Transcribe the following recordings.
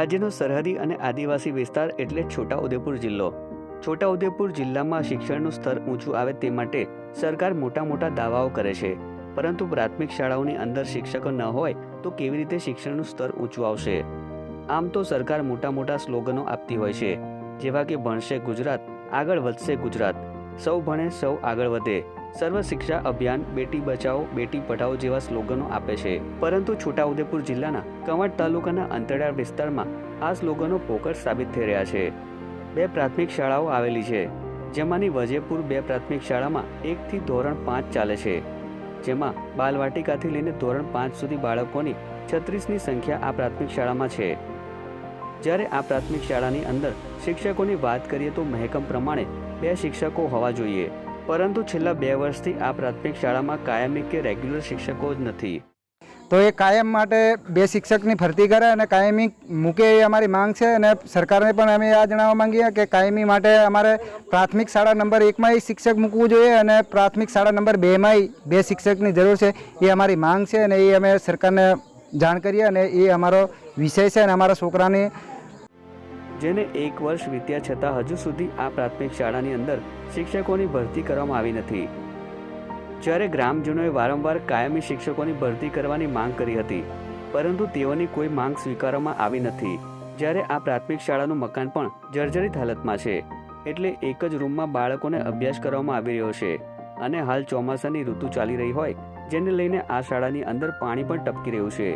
રાજ્યનો સરહદી અને આદિવાસી વિસ્તાર એટલે છોટાઉદેપુર જિલ્લો. છોટાઉદેપુર જિલ્લામાં શિક્ષણનું સ્તર ઊંચું આવે તે માટે સરકાર મોટા મોટા દાવાઓ કરે છે. પરંતુ પ્રાથમિક શાળાઓની અંદર શિક્ષકો ન હોય તો કેવી રીતે શિક્ષણનું સ્તર ઊંચું આવશે? આમ તો સરકાર મોટા મોટા સ્લોગનો આપતી હોય છે. જેવા કે ભણશે ગુજરાત, આગળ વધશે ગુજરાત. સૌ ભણે સૌ આગળ વધે. સર્વ શિક્ષા અભિયાન બેટી બચાવો, બેટી પઢાઓ જેવા સ્લોગનો આપે છે. પરંતુ છોટાઉદેપુર જિલ્લાના કંવટ તાલુકાના અંતરિયાળ વિસ્તારમાં આ સ્લોગનો પોકર સાબિત થઈ રહ્યા છે. બે પ્રાથમિક શાળાઓ આવેલી છે, જેમાંની વજેપુર બે પ્રાથમિક શાળામાં એકથી ધોરણ પાંચ ચાલે છે. જેમાં બાલવાટિકાથી લઈને ધોરણ પાંચ સુધી બાળકોની છત્રીસની સંખ્યા આ પ્રાથમિક શાળામાં છે. જ્યારે આ પ્રાથમિક શાળાની અંદર શિક્ષકોની વાત કરીએ તો મહેકમ પ્રમાણે બે શિક્ષકો હોવા જોઈએ. પરંતુ છેલ્લા બે વર્ષથી આ પ્રાથમિક શાળામાં કાયમી કે રેગ્યુલર શિક્ષકો જ નથી. તો એ કાયમ માટે બે શિક્ષકની ભરતી કરે અને કાયમી મૂકે એ અમારી માંગ છે અને સરકારને પણ અમે આ જણાવવા માંગીએ કે કાયમી માટે અમારે પ્રાથમિક શાળા નંબર એકમાંય શિક્ષક મૂકવું જોઈએ અને પ્રાથમિક શાળા નંબર બેમાંય બે શિક્ષકની જરૂર છે એ અમારી માંગ છે અને એ અમે સરકારને જાણ કરીએ અને એ અમારો વિષય છે અને અમારા છોકરાની જેને એક વર્ષ વીત્યા છતાં હજુ સુધી આ પ્રાથમિક શાળાની અંદર શિક્ષકોની ભરતી કરવામાં આવી નથી. જ્યારે ગ્રામજનોએ વારંવાર કાયમી શિક્ષકોની ભરતી કરવાની માંગ કરી હતી, પરંતુ તેઓની કોઈ માંગ સ્વીકારવામાં આવી નથી. જ્યારે આ પ્રાથમિક શાળાનું મકાન પણ જર્જરિત હાલતમાં છે, એટલે એક જ રૂમમાં બાળકોને અભ્યાસ કરવામાં આવી રહ્યો છે અને હાલ ચોમાસાની ઋતુ ચાલી રહી હોય, જેને લઈને આ શાળાની અંદર પાણી પણ ટપકી રહ્યું છે.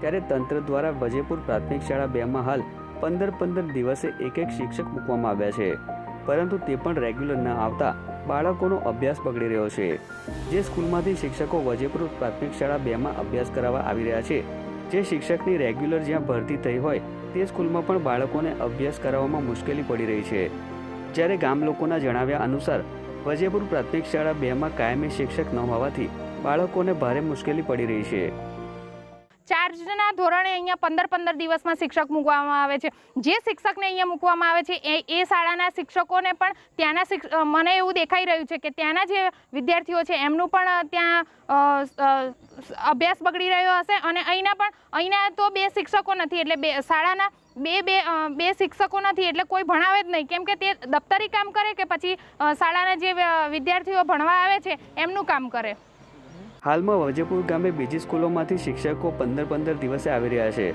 ત્યારે તંત્ર દ્વારા વજેપુર પ્રાથમિક શાળા બેમાં હાલ પંદર પંદર દિવસે એક એક શિક્ષક મૂકવામાં આવ્યા છે. પરંતુ તે પણ રેગ્યુલર ન આવતા બાળકોનો અભ્યાસ બગડી રહ્યો છે. જે સ્કૂલમાંથી શિક્ષકો વજેપુર પ્રાથમિક શાળા બેમાં અભ્યાસ કરાવવા આવી રહ્યા છે. જે શિક્ષકની રેગ્યુલર જ્યાં ભરતી થઈ હોય, તે સ્કૂલમાં પણ બાળકોને અભ્યાસ કરાવવામાં મુશ્કેલી પડી રહી છે. જ્યારે ગામ લોકોના જણાવ્યા અનુસાર, વજેપુર પ્રાથમિક શાળા બેમાં કાયમી શિક્ષક ન હોવાથી બાળકોને ભારે મુશ્કેલી પડી રહી છે. ચાર્જના ધોરણે અહીંયા પંદર પંદર દિવસમાં શિક્ષક મૂકવામાં આવે છે. જે શિક્ષકને અહીંયા મૂકવામાં આવે છે એ એ શાળાના શિક્ષકોને પણ ત્યાંના મને એવું દેખાઈ રહ્યું છે કે ત્યાંના જે વિદ્યાર્થીઓ છે એમનું પણ ત્યાં અભ્યાસ બગડી રહ્યો હશે અને અહીંના પણ, અહીંના તો બે શિક્ષકો નથી એટલે બે, શાળાના બે બે બે શિક્ષકો નથી એટલે કોઈ ભણાવે જ નહીં. કેમ કે તે દફતરી કામ કરે કે પછી શાળાના જે વિદ્યાર્થીઓ ભણવા આવે છે એમનું કામ કરે. હાલમાં વજેપુર ગામે બીજી સ્કૂલોમાંથી શિક્ષકો પંદર પંદર દિવસે આવી રહ્યા છે,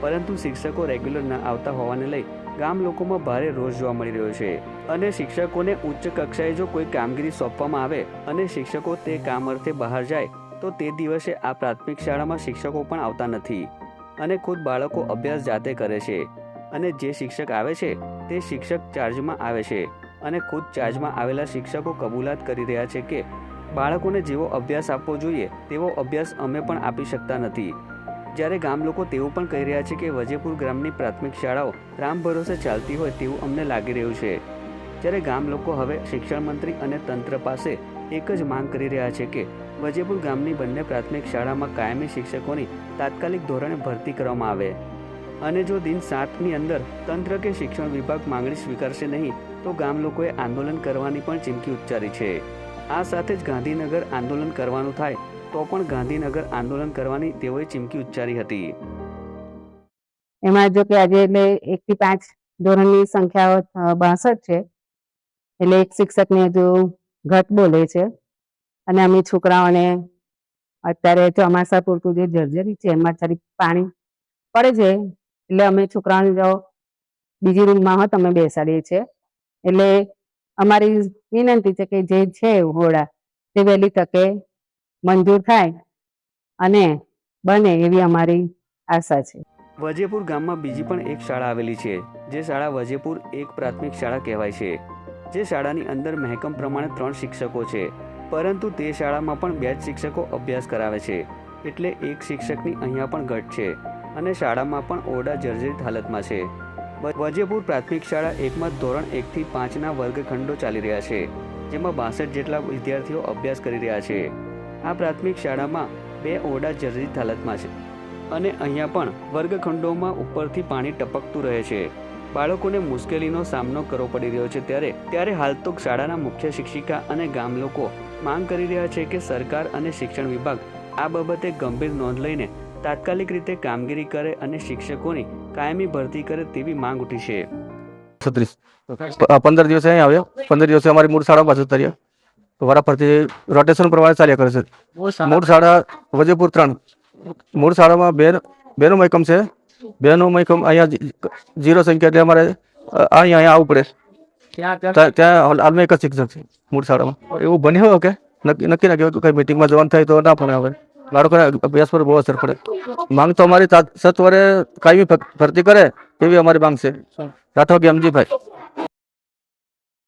પરંતુ શિક્ષકો રેગ્યુલર ન આવતા હોવાને લઈ ગામ લોકોમાં ભારે રોષ જોવા મળી રહ્યો છે. અને શિક્ષકોને ઉચ્ચ કક્ષાએ જો કોઈ કામગીરી સોંપવામાં આવે અને શિક્ષકો તે કામ અર્થે બહાર જાય, તો તે દિવસે આ પ્રાથમિક શાળામાં શિક્ષકો પણ આવતા નથી. અને ખુદ બાળકો અભ્યાસ જાતે કરે છે. અને જે શિક્ષક આવે છે, તે શિક્ષક ચાર્જમાં આવે છે. અને ખુદ ચાર્જમાં આવેલા શિક્ષકો કબૂલાત કરી રહ્યા છે કે બાળકોને જેવો અભ્યાસ આપવો જોઈએ, તેવો અભ્યાસ અમે પણ આપી શકતા નથી. જ્યારે ગામ લોકો તેવું પણ કહી રહ્યા છે કે વજેપુર ગ્રામની પ્રાથમિક શાળાઓ રામ ભરોસે ચાલતી હોય તેવું અમને લાગી રહ્યું છે. જ્યારે ગામ લોકો હવે શિક્ષણ મંત્રી અને તંત્ર પાસે એક જ માંગ કરી રહ્યા છે કે વજેપુર ગામની બંને પ્રાથમિક શાળામાં કાયમી શિક્ષકોની તાત્કાલિક ધોરણે ભરતી કરવામાં આવે. અને જો દિન સાતની અંદર તંત્ર કે શિક્ષણ વિભાગ માંગણી સ્વીકારશે નહીં, તો ગામ લોકોએ આંદોલન કરવાની પણ ચીમકી ઉચ્ચારી છે. આ સાથે જ ગાંધીનગર આંદોલન કરવાનું થાય, તો પણ ગાંધીનગર આંદોલન કરવાની તેઓએ ચીમકી ઉચ્ચારી હતી. એમાં જો કે આજે એટલે એક થી પાંચ ધોરણની સંખ્યા બાસઠ છે. એટલે એક શિક્ષકને હજુ ઘટ બોલે છે. અને અમે છોકરાઓને અત્યારે ચોમાસા પૂરતું જે જર્જરી છે, એમાં ખાલી પાણી પડે છે. એટલે અમે છોકરાઓને જો બીજી રૂમમાં હોત, અમે બેસાડીએ છીએ. એટલે અમારી વિનંતી છે કે જે છે હોળા તે વહેલી તકે મંજૂર થાય અને બને એવી અમારી આશા છે. વજેપુર ગામમાં બીજી પણ એક શાળા આવેલી છે, જે શાળા વજેપુર એક પ્રાથમિક શાળા કહેવાય છે, જે શાળાની અંદર મહેકમ પ્રમાણે ત્રણ શિક્ષકો છે, પરંતુ તે શાળામાં પણ બે જ શિક્ષકો અભ્યાસ કરાવે છે, એટલે એક શિક્ષકની અહીંયા પણ ઘટ છે, અને શાળામાં પણ ઓરડા જર્જરિત હાલતમાં છે. વજેપુર પ્રાથમિક શાળા એકમાં ધોરણ એકથી પાંચના વર્ગખંડો ચાલી રહ્યા છે, જેમાં બાસઠ જેટલા વિદ્યાર્થીઓ અભ્યાસ કરી રહ્યા છે. આ પ્રાથમિક શાળામાં બે ઓરડા જર્જરિત હાલતમાં છે અને અહીંયા પણ વર્ગખંડોમાં ઉપરથી પાણી ટપકતું રહે છે. બાળકોને મુશ્કેલીનો સામનો કરવો પડી રહ્યો છે ત્યારે ત્યારે હાલ તો શાળાના મુખ્ય શિક્ષિકા અને ગામ લોકો માંગ કરી રહ્યા છે કે સરકાર અને શિક્ષણ વિભાગ આ બાબતે ગંભીર નોંધ લઈને તાત્કાલિક રીતે કામગીરી કરે અને શિક્ષકોની કાયમી ભરતી કરે તેવી માંગ ઉઠી છે. છત્રીસ. પંદર દિવસે અહીં આવ્યો. પંદર દિવસે અમારી મૂળ શાળા પાછું તર્યા તો વારાફરતી રોટેશન પ્રમાણે ચાલ્યા કરે છે. મૂળ શાળા? વજેપુર ત્રણ. મૂળ શાળામાં બેન બેનો મહેકમ છે. બેનો મહેકમ અહીંયા જીરો સંખ્યા એટલે અમારે અહીંયા અહીંયા આવવું પડે. ત્યાં ત્યાં હાલ- હાલમાં એક જ શિક્ષક છે મૂળ શાળામાં. એવું બન્યું કે? નક્કી નક્કી ના કહેવાય કે કઈ મિટિંગમાં જવાનું થાય તો ના પણ આવે બાળકોને અભ્યાસ પર બહુ અસર પડે. માંગ તો અમારી સત્વરે કાયમી ભરતી કરે એવી અમારી માંગ છે. રાઠોડ ગેમજીભાઈ